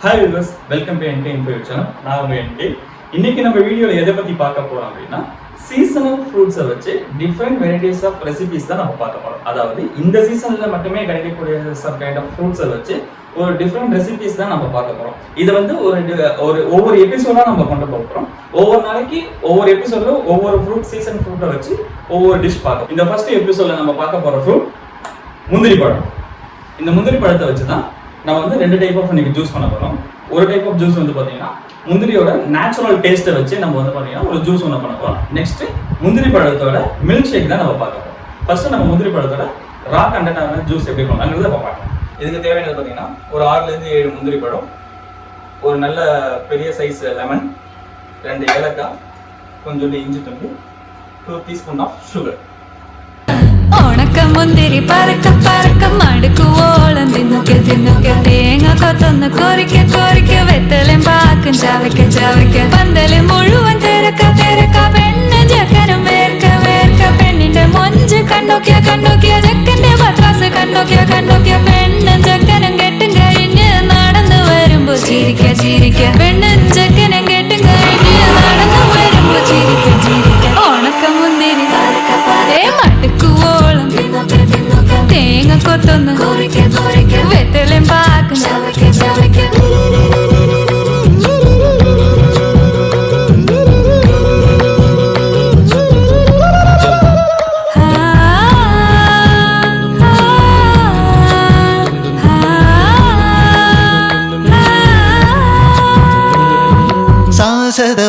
Hi viewers welcome to NK info channel நான் உங்கள் என்கே இன்னைக்கு நம்ம வீடியோவில் எதை பற்றி பார்க்க போகிறோம் அப்படின்னா சீசனல் ஃப்ரூட்ஸை வச்சு டிஃப்ரெண்ட் வெரைட்டிஸ் ஆஃப் ரெசிபிஸ் தான் நம்ம பார்க்க போகிறோம் அதாவது இந்த சீசனில் மட்டுமே கிடைக்கக்கூடிய சம் கைண்ட் ஆஃப் ஃப்ரூட்ஸை வச்சு ஒரு டிஃப்ரெண்ட் ரெசிபிஸ் தான் நம்ம பார்க்க போகிறோம் இது வந்து ஒரு ஒரு ஒவ்வொரு எபிசோடாக நம்ம கொண்டு போகிறோம் ஒவ்வொரு நாளைக்கு ஒவ்வொரு எபிசோட்ல ஒவ்வொரு ஃப்ரூட் சீசன் ஃப்ரூட்டை வச்சு ஒவ்வொரு டிஷ் பார்க்கணும் இந்த ஃபர்ஸ்ட் எபிசோடில் நம்ம பார்க்க போகிற ஃப்ரூட் முந்திரி பழம். இந்த முந்திரி பழத்தை வச்சு தான் நம்ம வந்து ரெண்டு டைப் ஆஃப் இன்னைக்கு ஜூஸ் பண்ண போகிறோம் ஒரு டைப் ஆஃப் ஜூஸ் வந்து பார்த்தீங்கன்னா முந்திரியோட நேச்சுரல் டேஸ்ட்டை வச்சு நம்ம வந்து பார்த்தீங்கன்னா ஒரு ஜூஸ் ஒன்று பண்ண போகிறோம் நெக்ஸ்ட்டு முந்திரி பழத்தோட மில்க் ஷேக் தான் நம்ம பார்க்க போகிறோம் ஃபர்ஸ்ட் நம்ம முந்திரி பழத்தோட ரா கண்டென்ட்டான ஜூஸ் எப்படி பண்ணலாங்கிறத நம்ம பார்க்கலாம். இதுக்கு தேவையானது பார்த்தீங்கன்னா ஒரு ஆறுலேருந்து ஏழு முந்திரி பழம் ஒரு நல்ல பெரிய சைஸ் லெமன் ரெண்டு ஏலக்காய் கொஞ்சோண்டு இஞ்சி துண்டு டூ டீஸ்பூன் ஆஃப் சுகர் முந்திரி பறக்க பறக்க തിന്നുക്കെ തേങ്ങ കൊത്തൊന്ന് കൊറിക്ക കൊറിക്ക വെത്തലും പാക്കും ചവയ്ക്ക ചവയ്ക്ക. പന്തൽ മുഴുവൻ തിരക്ക തിരക്ക പെണ്ണ് ജക്കനും വേർക്ക വേർക്ക. പെണ്ണിന്റെ മൊഞ്ച് കണ്ടോക്കിയ കണ്ടോക്കിയ ജക്കന്റെ പത്രാസ് കണ്ടോക്കിയ കണ്ടോക്കിയ പെണ്ണും ജക്കനും കെട്ടും കഴിഞ്ഞ് നടന്നു വരുമ്പോ ചിരിക്ക ചിരിക്ക. പെണ്ണും ജക്കനും കെട്ടും കഴിഞ്ഞ് നടന്നു വരുമ്പോ ചിരിക്ക ചിരിക്ക. ഉണക്ക മുന്തിരി. cotonă que burică Vetele în bacă Șalăche, șalăche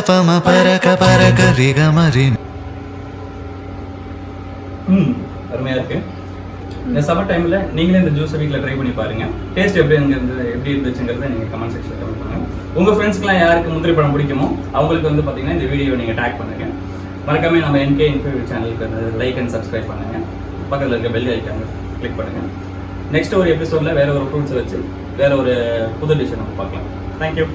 Fama para cá, que cá, riga marina. Hum, para mim é o quê? இந்த சம்மர் டைம்ல நீங்களே இந்த ஜூஸை வீட்டில் ட்ரை பண்ணி பாருங்க. டேஸ்ட் எப்படி இருந்து எப்படி இருந்துச்சுங்கிறத நீங்க கமெண்ட் செக்ஷன் கமெண்ட் பண்ணுங்க. உங்க ஃப்ரெண்ட்ஸ்க்குலாம் யாருக்கு முந்திரி பழம் பிடிக்குமோ அவங்களுக்கு வந்து பாத்தீங்கன்னா இந்த வீடியோ நீங்க டேக் பண்ணுங்க. மறக்காம நம்ம என்கே இன்ஃபோ சேனலுக்கு வந்து லைக் அண்ட் சப்ஸ்கிரைப் பண்ணுங்க. பக்கத்துல இருக்க பெல் ஐக்கான கிளிக் பண்ணுங்க. நெக்ஸ்ட் ஒரு எபிசோட்ல வேற ஒரு ஃப்ரூட்ஸை வச்சு வேற ஒரு புது டிஷ் நம்ம பார்க்கலாம். தேங்க்யூ